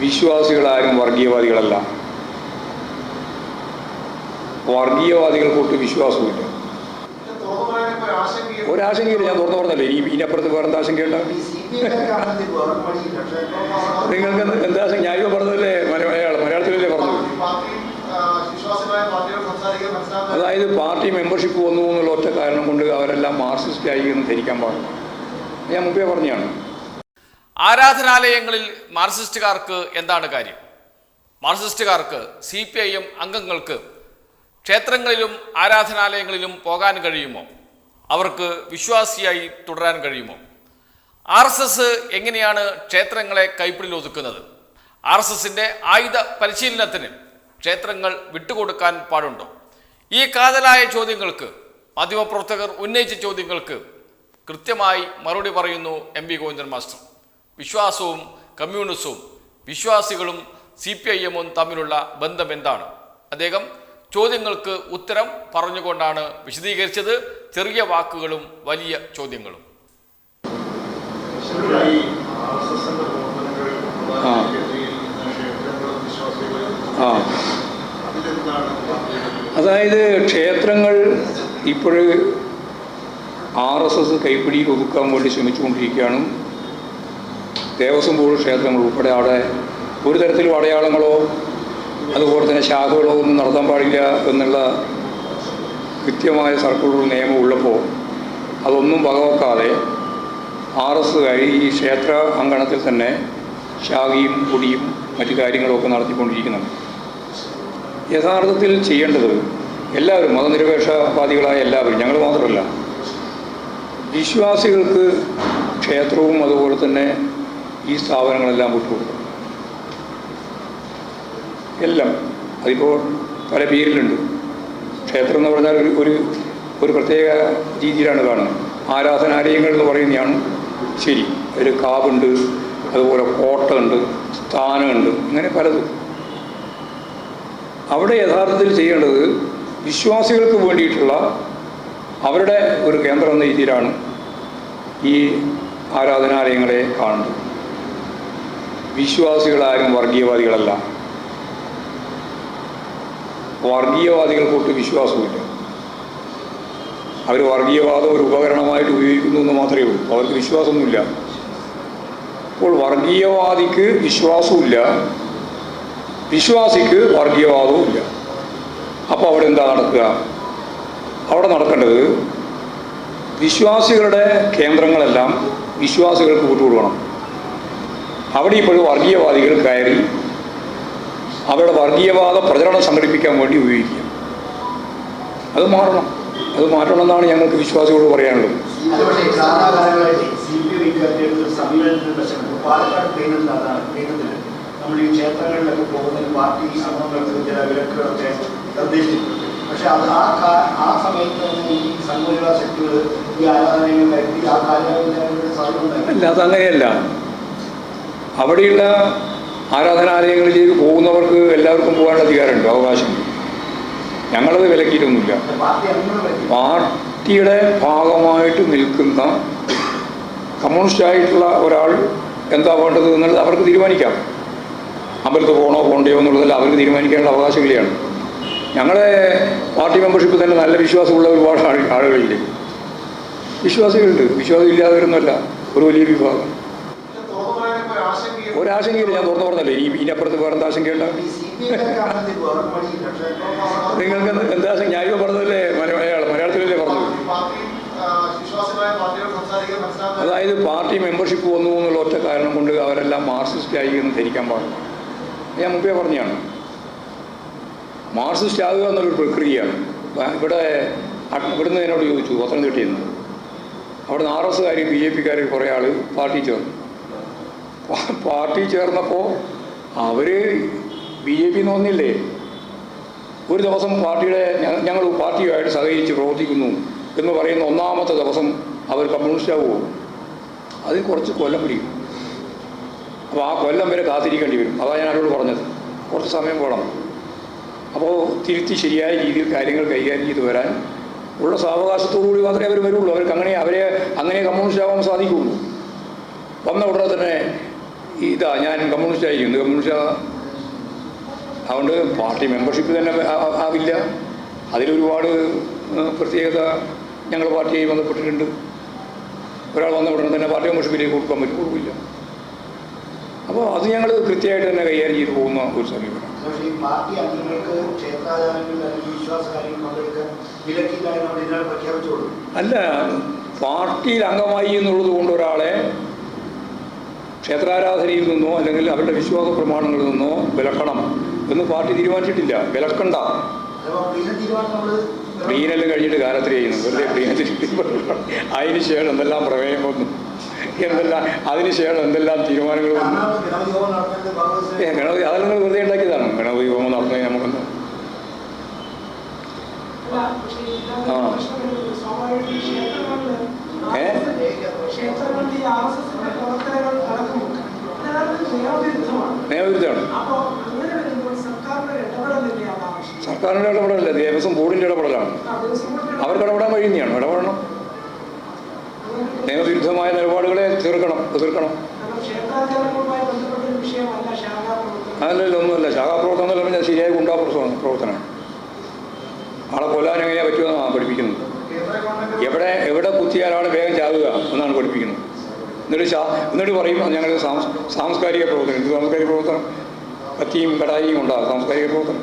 വിശ്വാസികളാരും വർഗീയവാദികളല്ല. വർഗീയവാദികൾക്കൊട്ട് വിശ്വാസമില്ല. ഒരാശങ്കയില്ല ഞാൻ തുറന്നു പറഞ്ഞല്ലേ ഈ ഇതിനപ്പുറത്ത് വേറെ എന്താ ആശങ്കയുണ്ട്? നിങ്ങൾക്ക് എന്ത് ആശങ്ക ഞാൻ ഇപ്പോൾ പറഞ്ഞതല്ലേ? മല- മലയാളം മലയാളത്തിലല്ലേ പറഞ്ഞു അതായത് പാർട്ടി മെമ്പർഷിപ്പ് വന്നു എന്നുള്ള ഒറ്റ കാരണം കൊണ്ട് അവരെല്ലാം മാർക്സിസ്റ്റ് ആയി എന്ന് ധരിക്കാൻ പാടില്ല. ഞാൻ മുമ്പേ പറഞ്ഞതാണ്. ആരാധനാലയങ്ങളിൽ മാർക്സിസ്റ്റുകാർക്ക് എന്താണ് കാര്യം? മാർക്സിസ്റ്റുകാർക്ക് സി പി ഐ എം അംഗങ്ങൾക്ക് ക്ഷേത്രങ്ങളിലും ആരാധനാലയങ്ങളിലും പോകാൻ കഴിയുമോ? അവർക്ക് വിശ്വാസിയായി തുടരാൻ കഴിയുമോ? ആർ എസ് എസ് എങ്ങനെയാണ് ക്ഷേത്രങ്ങളെ കൈപ്പിടിയിൽ ഒതുക്കുന്നത്? ആർ എസ് എസിന്റെ ആയുധ പരിശീലനത്തിന് ക്ഷേത്രങ്ങൾ വിട്ടുകൊടുക്കാൻ പാടുണ്ടോ? ഈ കാതലായ ചോദ്യങ്ങൾക്ക് മാധ്യമപ്രവർത്തകർ ഉന്നയിച്ച ചോദ്യങ്ങൾക്ക് കൃത്യമായി മറുപടി പറയുന്നു എം വി ഗോവിന്ദൻ മാസ്റ്റർ. വിശ്വാസവും കമ്മ്യൂണിസവും വിശ്വാസികളും സി പി ഐ എമ്മും തമ്മിലുള്ള ബന്ധം എന്താണ് അദ്ദേഹം ചോദ്യങ്ങൾക്ക് ഉത്തരം പറഞ്ഞുകൊണ്ടാണ് വിശദീകരിച്ചത്. ചെറിയ വാക്കുകളും വലിയ ചോദ്യങ്ങളും. ആ. ആ അതായത് ക്ഷേത്രങ്ങൾ ഇപ്പോൾ ആർ എസ് എസ് കൈപ്പിടി ഒതുക്കാൻ വേണ്ടി ശ്രമിച്ചുകൊണ്ടിരിക്കുകയാണ്. ദേവസ്വം ബോർഡ് ക്ഷേത്രങ്ങൾ ഉൾപ്പെടെ അവിടെ ഒരു തരത്തിലും അടയാളങ്ങളോ അതുപോലെ തന്നെ ശാഖകളോ ഒന്നും നടത്താൻ പാടില്ല എന്നുള്ള കൃത്യമായ സർക്കുലർ നിയമം ഉള്ളപ്പോൾ അതൊന്നും വകവെക്കാതെ ആർ എസ് ഈ ക്ഷേത്ര അങ്കണത്തിൽ തന്നെ ശാഖയും പൊടിയും മറ്റു കാര്യങ്ങളൊക്കെ നടത്തിക്കൊണ്ടിരിക്കുന്നുണ്ട്. യഥാർത്ഥത്തിൽ ചെയ്യേണ്ടത് എല്ലാവരും മതനിരപേക്ഷവാദികളായ എല്ലാവരും ഞങ്ങൾ മാത്രമല്ല വിശ്വാസികൾക്ക് ക്ഷേത്രവും അതുപോലെ തന്നെ ഈ സ്ഥാപനങ്ങളെല്ലാം വിട്ടുകൊടുക്കും. എല്ലാം. അതിപ്പോൾ പല പേരിലുണ്ട്. ക്ഷേത്രം എന്ന് പറഞ്ഞാൽ ഒരു ഒരു ഒരു പ്രത്യേക രീതിയിലാണ് കാണുന്നത്. ആരാധനാലയങ്ങൾ എന്ന് പറയുന്നതാണ് ശരി. അതിൽ കാവുണ്ട് അതുപോലെ കോട്ടയുണ്ട് സ്ഥാനമുണ്ട് അങ്ങനെ പലതും. അവിടെ യഥാർത്ഥത്തിൽ ചെയ്യേണ്ടത് വിശ്വാസികൾക്ക് വേണ്ടിയിട്ടുള്ള അവരുടെ ഒരു കേന്ദ്രം എന്ന രീതിയിലാണ് ഈ ആരാധനാലയങ്ങളെ കാണുന്നത്. വിശ്വാസികളാരും വർഗീയവാദികളല്ല. വർഗീയവാദികൾക്കൊട്ട് വിശ്വാസമില്ല. അവർ വർഗീയവാദം ഒരു ഉപകരണമായിട്ട് ഉപയോഗിക്കുന്നു എന്ന് മാത്രമേ ഉള്ളൂ. അവർക്ക് വിശ്വാസമൊന്നുമില്ല. അപ്പോൾ വർഗീയവാദിക്ക് വിശ്വാസമില്ല. വിശ്വാസിക്ക് വർഗീയവാദവും ഇല്ല അപ്പോൾ അവിടെ എന്താ നടക്കുക? അവിടെ നടക്കേണ്ടത് വിശ്വാസികളുടെ കേന്ദ്രങ്ങളെല്ലാം വിശ്വാസികൾക്ക് വിട്ടുകൊടുക്കണം. അവിടെ ഇപ്പോഴും വർഗീയവാദികൾ കയറി അവരുടെ വർഗീയവാദ പ്രചരണം സംഘടിപ്പിക്കാൻ വേണ്ടി ഉപയോഗിക്കുക. അത് മാറണം. അത് മാറ്റണം എന്നാണ് ഞങ്ങൾക്ക് വിശ്വാസികളോട് പറയാനുള്ളത്. നമ്മൾ ഈ ക്ഷേത്രങ്ങളിലൊക്കെ പോകുന്നതിന് പാർട്ടി അംഗങ്ങൾക്ക് ചില വിലക്കുകളൊക്കെ നിർദ്ദേശിച്ചിട്ടുണ്ട്. പക്ഷെ അത് ആ കാ- ആ സമയത്ത് ഈ സംഘപരിവാര ശക്തികൾ ഈ ആരാധനകൾ കരുതി ആ കാലഘട്ടത്തിൽ അല്ല അതങ്ങനെയല്ല അവിടെയുള്ള ആരാധനാലയങ്ങളിലേക്ക് പോകുന്നവർക്ക് എല്ലാവർക്കും പോകാനുള്ള അധികാരമുണ്ട് അവകാശമുണ്ട് ഞങ്ങളത് വിലക്കിയിട്ടൊന്നുമില്ല. പാർട്ടിയുടെ ഭാഗമായിട്ട് നിൽക്കുന്ന കമ്മ്യൂണിസ്റ്റ് ആയിട്ടുള്ള ഒരാൾ എന്താ വേണ്ടത് എന്നുള്ളത് അവർക്ക് തീരുമാനിക്കാം. അമ്പലത്തിൽ പോകണോ പോകണ്ടയോ എന്നുള്ളതല്ല അവർക്ക് തീരുമാനിക്കാനുള്ള അവകാശങ്ങളെയാണ് ഞങ്ങളെ പാർട്ടി മെമ്പർഷിപ്പ് തന്നെ നല്ല വിശ്വാസമുള്ള ഒരുപാട് ആളുകളില്ലേ? വിശ്വാസികളുണ്ട്. വിശ്വാസം ഇല്ലാത്തവരൊന്നുമല്ല. ഒരു വലിയ വിഭാഗം. ഒരാശങ്കയില്ല ഞാൻ തുറന്നു പറഞ്ഞല്ലേ ആശങ്കയുണ്ട ഈ സി വേറെന്താ ആശങ്ക വേറെ നിങ്ങൾക്ക് എന്ത് ആശങ്ക? ഞാൻ ഇപ്പോൾ പറഞ്ഞതല്ലേ മല- മലയാളം മലയാളത്തിലല്ലേ പറഞ്ഞു അതായത് പാർട്ടി മെമ്പർഷിപ്പ് വന്നു എന്നുള്ള ഒറ്റ കാരണം കൊണ്ട് അവരെല്ലാം മാർക്സിസ്റ്റ് ആയി എന്ന് ധരിക്കാൻ പാടില്ല. ഞാൻ മുമ്പേ പറഞ്ഞാണ്. മാർക്സിസ്റ്റ് ആകുക എന്നുള്ളൊരു പ്രക്രിയയാണ്. ഇവിടെ ഇവിടുന്ന് എന്നോട് ചോദിച്ചു പത്തനംതിട്ടയിൽ നിന്ന്. അവിടുന്ന് ആർ എസ്സുകാർ ബി ജെ പിക്കാർ കുറേ ആൾ പാർട്ടി ചേർന്നു. പാർട്ടി ചേർന്നപ്പോൾ അവർ ബി ജെ പി തോന്നില്ലേ ഒരു ദിവസം പാർട്ടിയുടെ ഞങ്ങൾ പാർട്ടിയുമായിട്ട് സഹകരിച്ച് പ്രവർത്തിക്കുന്നു എന്ന് പറയുന്ന ഒന്നാമത്തെ ദിവസം അവർ കമ്മ്യൂണിസ്റ്റ് ആവുമോ അതിന് കുറച്ച് കൊല്ലം പിടിക്കും. അപ്പോൾ ആ കൊല്ലം വരെ കാത്തിരിക്കേണ്ടി വരും. അതാണ് ഞാൻ അവരോട് പറഞ്ഞത്. കുറച്ച് സമയം വേണം. അപ്പോൾ തിരുത്തി ശരിയായ രീതിയിൽ കാര്യങ്ങൾ കൈകാര്യം ചെയ്ത് വരാൻ ഉള്ള സാവകാശത്തോടു കൂടി മാത്രമേ അവർ വരുള്ളൂ. അവർക്ക് അങ്ങനെ അവരെ അങ്ങനെ കമ്മ്യൂണിസ്റ്റ് ആവാൻ സാധിക്കുള്ളൂ. വന്ന ഉടനെ തന്നെ ഇതാ ഞാൻ കമ്മ്യൂണിസ്റ്റ് ആയിരിക്കും. കമ്മ്യൂണിസ്റ്റ് അതുകൊണ്ട് പാർട്ടി മെമ്പർഷിപ്പ് തന്നെ ആവില്ല. അതിലൊരുപാട് പ്രത്യേകത ഞങ്ങൾ പാർട്ടിയായി ബന്ധപ്പെട്ടിട്ടുണ്ട്. ഒരാൾ വന്ന ഉടനെ തന്നെ പാർട്ടി മെമ്പർഷിപ്പിലേക്ക് കൊടുക്കാൻ പറ്റും. കൊടുക്കില്ല. അപ്പോൾ അത് ഞങ്ങൾ കൃത്യമായിട്ട് തന്നെ കൈകാര്യം ചെയ്തു പോകുന്ന ഒരു സമീപനം. അല്ല പാർട്ടിയിൽ അംഗമായി എന്നുള്ളത് കൊണ്ട് ഒരാളെ ക്ഷേത്രാരാധനയിൽ നിന്നോ അല്ലെങ്കിൽ അവരുടെ വിശ്വാസ പ്രമാണങ്ങളിൽ നിന്നോ വിലക്കണം എന്ന് പാർട്ടി തീരുമാനിച്ചിട്ടില്ല. വിലക്കണ്ട. പ്രീനെല്ലാം കഴിഞ്ഞിട്ട് കാലത്തിൽ ചെയ്യുന്നു. വെറുതെ പ്രീനത്തിൽ അതിന് ശേഷം എന്തെല്ലാം പ്രമേയം വന്നു? എന്തെല്ലാം അതിന് ശേഷം എന്തെല്ലാം തീരുമാനങ്ങൾ വന്നു? ഗണപതി ഏ അതെല്ലാം നിങ്ങൾ വെറുതെ ഉണ്ടാക്കിയതാണ്. ഗണപതി ഹോമം നടത്തുന്നത് നമുക്കൊന്ന് ആ. നിയമവിരുദ്ധമാണ്. സർക്കാരിന്റെ ഇടപെടലല്ല ദേവസ്വം ബോർഡിന്റെ ഇടപെടലാണ്. ബോർഡിന്റെ അവർക്ക് ഇടപെടാൻ കഴിയുന്നതാണ് ഇടപെടണം. നിയമവിരുദ്ധമായ നിലപാടുകളെ തീർക്കണം എതിർക്കണം. അതല്ലല്ലോ ഒന്നുമല്ല. ശാഖാപ്രവർത്തനം എന്ന് പറഞ്ഞാൽ ശരിയായ ഗുണ്ടാ പ്രവർത്തനം പ്രവർത്തനമാണ്. ആളെ കൊല്ലാൻ എങ്ങനെയാണ് പറ്റുമെന്നാണ് പഠിപ്പിക്കുന്നത്. എവിടെ എവിടെ കുത്തിയാലാണ് വേഗം ചാവുക എന്നാണ് പഠിപ്പിക്കുന്നത്. എന്നിട്ട് ചാ എന്നിട്ട് പറയും ഞങ്ങൾ സാംസ്കാരിക പ്രവർത്തനം. ഇത് സാംസ്കാരിക പ്രവർത്തനം കത്തിയും കടായിയും ഉണ്ടാകും സാംസ്കാരിക പ്രവർത്തനം.